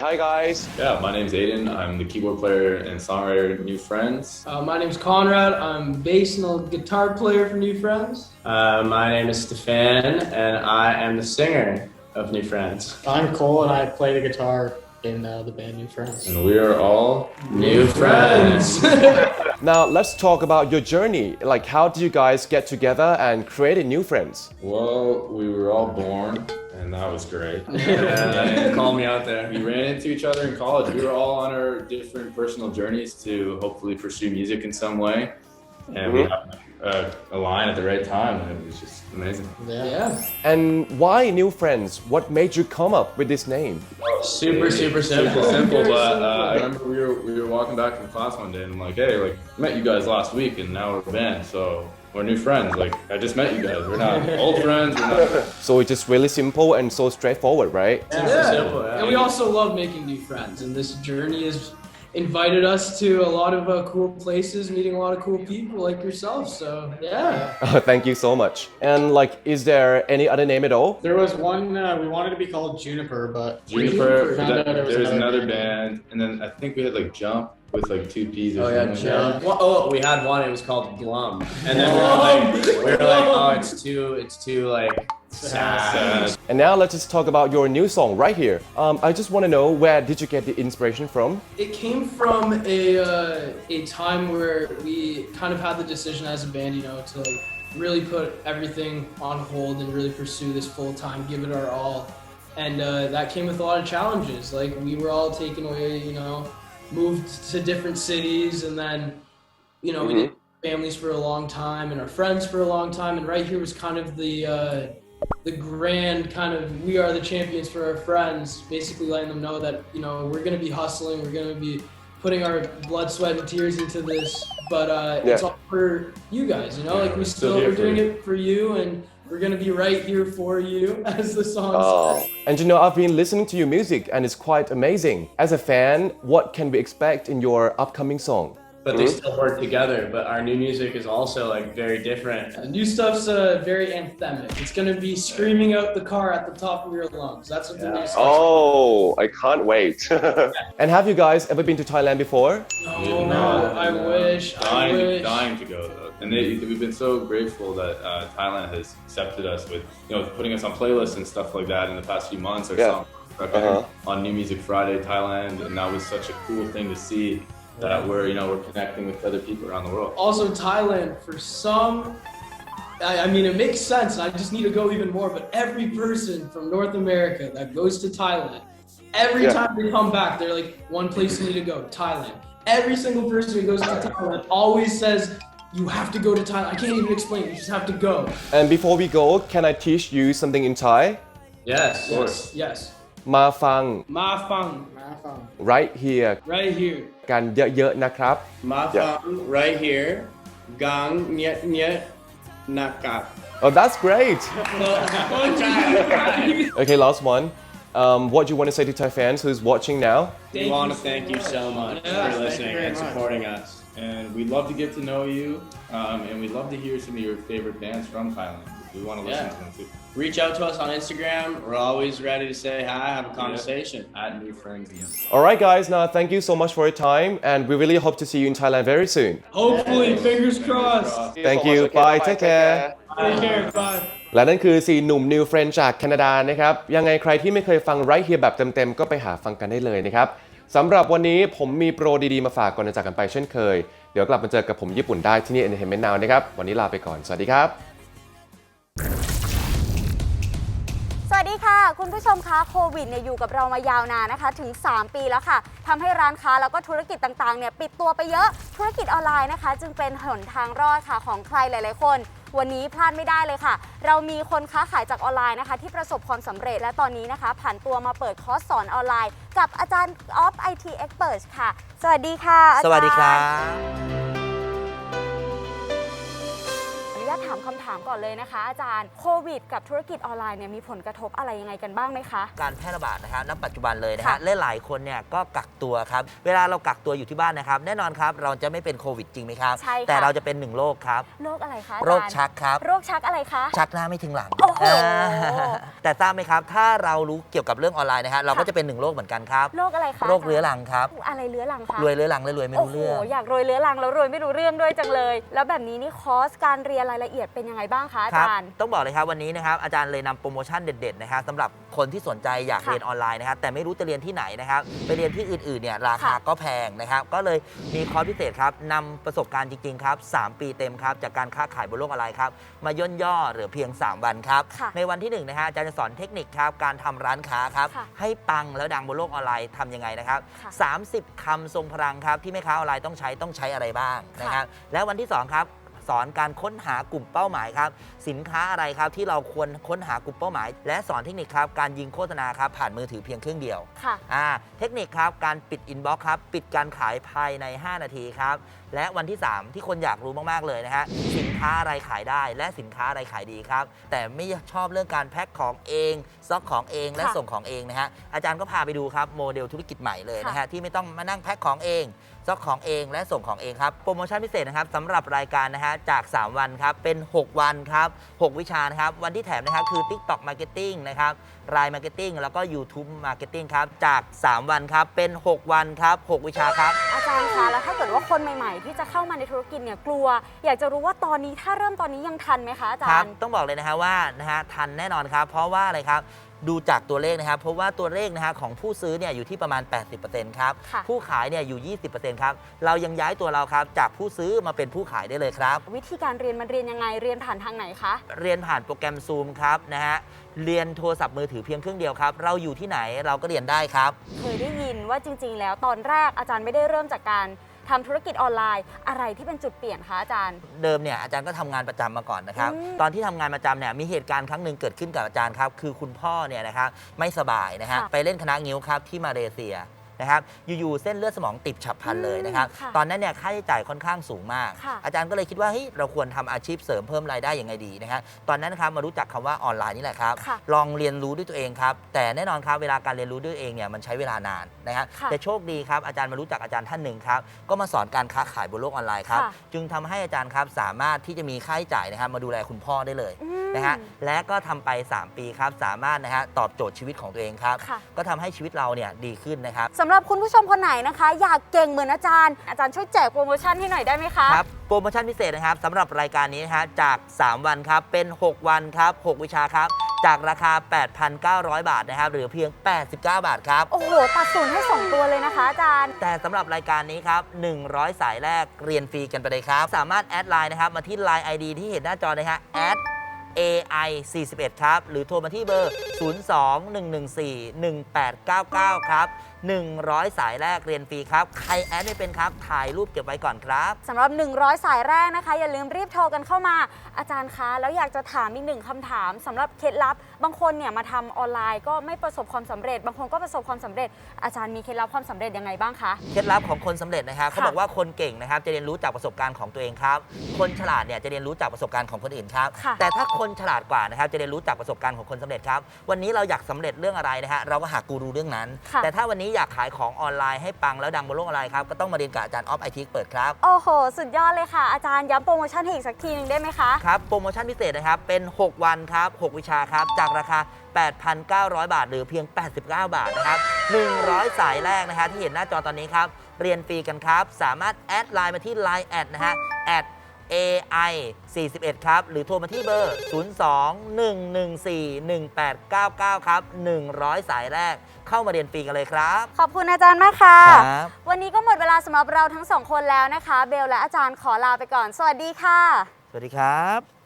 hi guys. Yeah, my name's Aiden. I'm the keyboard player and songwriter at New Friends. Uh, my name's Conrad. I'm bass and guitar player for New Friends. Uh, my name is Stefan, and I am the singer of New Friends. I'm Cole, and I play the guitar in uh, the band New Friends. And we are all New Friends! Now let's talk about your journey. Like how did you guys get together and create new friends? well, we were all born, and that was great. and call me out there. we ran into each other in college. We were all on our different personal journeys to hopefully pursue music in some way, and we happened to uh, align at the right time, and it was just amazing. Yeah. Yeah. And why new friends? What made you come up with this name? Super, super Simple, simple. simple, but uh, I remember we were we were walking back from class one day, and I'm like, hey, like met you guys last week, and now we're a band, so we're new friends. Like I just met you guys. We're not old friends. We're not. So it's just really simple and so straightforward, right? Super simple, yeah. And we also love making new friends, and this journey has invited us to a lot of uh, cool places, meeting a lot of cool people like yourself. So yeah. Thank you so much. And like, is there any other name at all? There was one uh, we wanted to be called Juniper, but Juniper. Found out There there was was another another band, and then I think we had like Jump with like two P's or Oh yeah, something. Jump. Well, oh, we had one. It was called Glum, and then we were like, we were like, oh, it's too, it's too like sad. Sad. And now let's just talk about your new song right here. Um, I just want to know where did you get the inspiration from? It came from a uh, a time where we kind of had the decision as a band, you know, to like really put everything on hold and really pursue this full time, give it our all. And uh, that came with a lot of challenges. Like we were all taken away, you know, moved to different cities, and then, you know, we didn't have families for a long time and our friends for a long time. And right here was kind of the uh, the grand kind of we are the champions for our friends, basically letting them know that you know we're gonna be hustling, we're gonna be putting our blood, sweat, and tears into this, but uh, it's all for you guys. You know, Yeah, like we still still we're doing you. it for you, and we're gonna be right here for you, as the song Oh. says. And you know, I've been listening to your music and it's quite amazing. As a fan, what can we expect in your upcoming song? But they still work together. But our new music is also like very different. The new stuff's uh, very anthemic. It's gonna be screaming out the car at the top of your lungs. That's what the new stuff. Is. Oh, I can't wait. and have you guys ever been to Thailand before? No, We did no, I wish. I Dying, wish. dying to go though, and they, we've been so grateful that uh, Thailand has accepted us with, you know, putting us on playlists and stuff like that in the past few months. Our Yeah. song Uh-huh. on New Music Friday Thailand, and that was such a cool thing to see that we're, you know, we're connecting with other people around the world. Also, Thailand, for some, I, I mean, it makes sense, I just need to go even more, but every person from North America that goes to Thailand, every Yeah. time they come back, they're like, one place you need to go, Thailand. Every single person who goes to Thailand always says, you have to go to Thailand. I can't even explain, you just have to go. And before we go, can I teach you something in Thai? Yes. Yes, yes. มาฟัง Ma fang, Marathon. right here right here. กันเยอะๆนะครับ Ma fang right here. Gang nyet nyet nakat. Oh, that's great. Okay, last one. Um, what do you want to say to Thai fans who's watching now? We Thank want you to thank so you so much Yeah, thank for you listening very and much. supporting us. And we'd love to get to know you, um, and we'd love to hear some of your favorite bands from Thailand. We want to listen Yeah. to them too. Reach out to us on Instagram. We're always ready to say hi, have a conversation. At New Friends. All right, guys. Now, thank you so much for your time, and we really hope to see you in Thailand very soon. Hopefully, fingers crossed. Thank you. Bye. Take care. Take care. Bye. และนั่นคือ4หนุ่ม New Friend จากแคนาดานะครับ ยังไงใครที่ไม่เคยฟังไรเฮียแบบเต็มๆ ก็ไปหาฟังกันได้เลยนะครับ สำหรับวันนี้ผมมีโปรดีๆ มาฝากก่อนจะจากกันไปเช่นเคย เดี๋ยวกลับมาเจอกับผมญี่ปุ่นได้ที่นี่ Entertainment Now นะครับ วันนี้ลาไปก่อน สวัสดีครับ วัสดีค่ะ คุณผู้ชมคะโควิดเนี่ยอยู่กับเรามายาวนานนะคะ ถึง 3 ปีแล้วค่ะทำให้ร้านค้าแล้วก็ธุรกิจต่างๆเนี่ยปิดตัวไปเยอะธุรกิจออนไลน์นะคะ จึงเป็นหนทางรอดค่ะของใครหลาย ๆ คน วันนี้พลาดไม่ได้เลยค่ะ เรามีคนค้าขายจากออนไลน์นะคะ ที่ประสบความสำเร็จและตอนนี้นะคะผันตัวมาเปิดคอร์สสอนออนไลน์ กับอาจารย์ออฟไอทีเอ็กเค่ะ สวัสดีค่ะอาจารย์สวัสดีครับ ญาตถามคำถามก่อนเลยนะคะ อาจารย์โควิดกับธุรกิจออนไลน์เนี่ยมีผลกระทบอะไรยังไงกันบ้างไหมคะ การแพร่ระบาดนะครับณปัจจุบันเลยนะค่ะฮะและหลายคนเนี่ยก็กักตัวครับ เวลาเรากักตัวอยู่ที่บ้านนะครับ แน่นอนครับเราจะไม่เป็นโควิดจริงไหมครับ ใช่ค่ะ แต่เราจะเป็นหนึ่งโรคครับ โรคอะไรคะอาจารย์โรคชักครับ โรคชักอะไรคะ ชักหน้าไม่ถึงหลังโอ้โหอ่าแต่ทราบไหมครับ ถ้าเรารู้เกี่ยวกับเรื่องออนไลน์นะฮะเราก็ค่ะ จะเป็นหนึ่งโรคเหมือนกันครับ โรคอะไรคะโรคเรื้อรังครับ อะไรเรื้อรังคะรวยเรื้อรังและรวยไม่โอ้รู้โหเรื่อง อยากรวยเรื้อรังแล้วรวยไม่รู้เรื่องด้วยจังเลย แล้วแบบนี้นี่คอร์สการเรียนรายละเอียดเป็นยังไงบ้างคะอาครับจารย์ ต้องบอกเลยครับวันนี้นะครับอาจารย์เลยนำโปรโมชั่นเด็ดๆนะครับสำหรับคนที่สนใจอยากค่ะเรียนออนไลน์นะครับแต่ไม่รู้จะเรียนที่ไหนนะครับไปเรียนที่อื่นๆเนี่ยราคาค่ะ ก็แพงนะครับก็เลยมีคอร์สพิเศษครับนำประสบการณ์จริงๆครับ3ปีเต็มครับจากการค้าขายบนโลกออนไลน์ครับมาย่นย่อเหลือเพียง 3 วันครับ ค่ะ ในวันที่1นะฮะอาจารย์จะสอนเทคนิคครับการทำร้านค้าครับ ค่ะให้ปังแล้วดังบนโลกออนไลน์ทำยังไงนะครับ ค่ะ30คำทรงพลังครับที่แม่ค้าออนไลน์ต้องใช้ต้องใช้อะไรบ้างนะครับ และวันที่สองครับ สอนการค้นหากลุ่มเป้าหมายครับสินค้าอะไรครับที่เราควรค้นหากลุ่มเป้าหมาย และสอนเทคนิคครับการยิงโฆษณาครับผ่านมือถือเพียงเครื่องเดียวค่ะ อ่าเทคนิคครับการปิดอินบ็อกซ์ครับปิดการขายภายใน 5 นาทีครับและวันที่ 3 ที่คนอยากรู้มากๆเลยนะฮะสิน ค้าอะไรขายได้ และสินค้าอะไรขายดีครับ แต่ไม่ชอบเรื่องการแพ็คของเองซ็อกของเองและค่ะส่งของเองนะฮะอาจารย์ก็พาไปดูครับโมเดลธุรกิจใหม่เลยนะฮะที่ไม่ต้องมานั่งแพ็คของเองซ็อกของเองและส่งของเองครับโปรโมชั่นพิเศษนะครับสำหรับรายการนะฮะจาก 3 วันครับเป็น 6 วันครับ 6 วิชานะครับวันที่แถมนะครับคือ TikTok Marketing นะครับราย Marketing แล้วก็ YouTube Marketing ครับจาก 3 วันครับเป็น 6 วันครับ 6 วิชาครับ อาจารย์คะแล้วถ้าเกิดว่าคนใหม่ ๆ ที่จะเข้ามาในธุรกิจเนี่ยกลัว อยากจะรู้ว่าตอนนี้ถ้าเริ่มตอนนี้ยังทันไหมคะอาจาครัรบย์ต้องบอกเลยนะฮะว่านะฮะทันแน่นอนครับ เพราะว่าอะไรครับดูจากตัวเลขนะครับ เพราะว่าตัวเลขนะฮะของผู้ซื้อเนี่ยอยู่ที่ประมาณ 80%ครับ ค่ะ ผู้ขายเนี่ยอยู่ 20%ครับ เรายังย้ายตัวเราครับ จากผู้ซื้อมาเป็นผู้ขายได้เลยครับ วิธีการเรียนมันเรียนยังไงเรียนผ่านทางไหนคะ เรียนผ่านโปรแกรม Zoom ครับนะฮะเรียนโทรศัพท์มือถือเพียงเครื่องเดียวครับ เราอยู่ที่ไหนเราก็เรียนได้ครับ เคยได้ยินว่าจริง ๆ แล้วตอนแรกอาจารย์ไม่ได้เริ่มจากการ ทำธุรกิจออนไลน์อะไรที่เป็นจุดเปลี่ยนคะอาจารย์ เดิมเนี่ยอาจารย์ก็ทำงานประจำมาก่อนนะครับ อืมตอนที่ทำงานประจำเนี่ยมีเหตุการณ์ครั้งหนึ่งเกิดขึ้นกับอาจารย์ครับ คือคุณพ่อเนี่ยนะครับไม่สบายนะฮะค่ะ ไปเล่นคณะงิ้วครับที่มาเลเซีย นะครับอยู่ๆเส้นเลือดสมองติดฉับพลันเลยนะครับอืมค่ะตอนนั้นเนี่ยค่าใช้จ่ายค่อนข้างสูงมาก ค่ะ อาจารย์ก็เลยคิดว่าเฮ้ยเราควรทำอาชีพเสริมเพิ่มรายได้ยังไงดีนะฮะตอนนั้นนะครับมารู้จักคำว่าออนไลน์นี่แหละครับ ค่ะลองเรียนรู้ด้วยตัวเองครับ แต่แน่นอนครับเวลาการเรียนรู้ด้วยตัวเองเนี่ยมันใช้เวลานานนะฮะค่ะแต่โชคดีครับอาจารย์มารู้จักอาจารย์ท่านหนึ่งครับก็มาสอนการค้าขายบนโลกออนไลน์ครับค่ะ จึงทำให้อาจารย์ครับสามารถที่จะมีค่าใช้จ่ายนะครับมาดูแลคุณพ่อได้เลย อืม นะฮะและก็ทำไป 3 ปีครับ สามารถนะฮะตอบโจทย์ชีวิตของตัวเองครับ ค่ะ ก็ทำให้ชีวิตเราเนี่ยดีขึ้นนะครับ สำหรับคุณผู้ชมคนไหนนะคะ อยากเก่งเหมือนอาจารย์ อาจารย์ช่วยแจกโปรโมชั่นให้หน่อยได้ไหมคะ ครับโปรโมชั่นพิเศษนะครับสำหรับรายการนี้นะฮะจาก 3 วันครับ เป็น 6 วันครับ 6 วิชาครับ จากราคา 8,900 บาทนะครับ หรือเพียง 89 บาทครับ โอ้โห ตัดศูนย์ให้ 2 ตัวเลยนะคะอาจารย์ แต่สำหรับรายการนี้ครับ 100 สายแรกเรียนฟรีกันไปเลยครับ สามารถแอดไลน์นะครับมาที่ Line ID ที่เห็นหน้าจอนะฮะแอด AI 41 ครับ หรือโทรมาที่เบอร์ 02-114-1899 ครับ100 สายแรกเรียนฟรีครับ ใครแอดไม่เป็นครับถ่ายรูปเก็บไว้ก่อนครับ สำหรับ 100 สายแรกนะคะ อย่าลืมรีบโทรกันเข้ามา อาจารย์คะ แล้วอยากจะถามอีกหนึ่งคำถามสำหรับเคล็ดลับ บางคนเนี่ยมาทำออนไลน์ก็ไม่ประสบความสำเร็จ บางคนก็ประสบความสำเร็จ อาจารย์มีเคล็ดลับความสำเร็จยังไงบ้างคะ เคล็ดลับของคนสำเร็จนะครับเขาค่ะบอกว่าคนเก่งนะครับจะเรียนรู้จากประสบการณ์ของตัวเองครับ คนฉลาดเนี่ยจะเรียนรู้จากประสบการณ์ของคนอื่นครับ ค่ะ แต่ถ้าคนฉลาดกว่านะครับจะเรียนรู้จากประสบการณ์ของคนสำเร็จครับ วันนี้เราอยากสำเร็จเรื่องอะไรนะฮะเราก็หากูรูเรื่องนั้น ค่ะ แต่ถ้าวันนี้อยากขายของออนไลน์ให้ปังแล้วดังบนโลกออนไลน์ครับ ก็ต้องมาเรียนกับอาจารย์ออฟไอทีเปิดครับ โอ้โห สุดยอดเลยค่ะ อาจารย์ย้ำโปรโมชั่นให้อีกสักทีหนึ่งได้ไหมคะ ครับ โปรโมชั่นพิเศษนะครับ เป็น 6 วันครับ 6 วิชาครับ จากราคา 8,900 บาท หรือเพียง 89 บาทนะครับ 100 สายแรกนะฮะที่เห็นหน้าจอตอนนี้ครับ เรียนฟรีกันครับ สามารถแอดไลน์มาที่ Line แอดนะฮะแอด AI 41 ครับ หรือโทรมาที่เบอร์ 02-114-1899 ครับ 100 สายแรก เข้ามาเรียนฟรีกันเลยครับ ขอบคุณอาจารย์มากค่ะ ครับ วันนี้ก็หมดเวลาสำหรับเราทั้งสองคนแล้วนะคะ เบลและอาจารย์ขอลาไปก่อน สวัสดีค่ะ สวัสดีครับ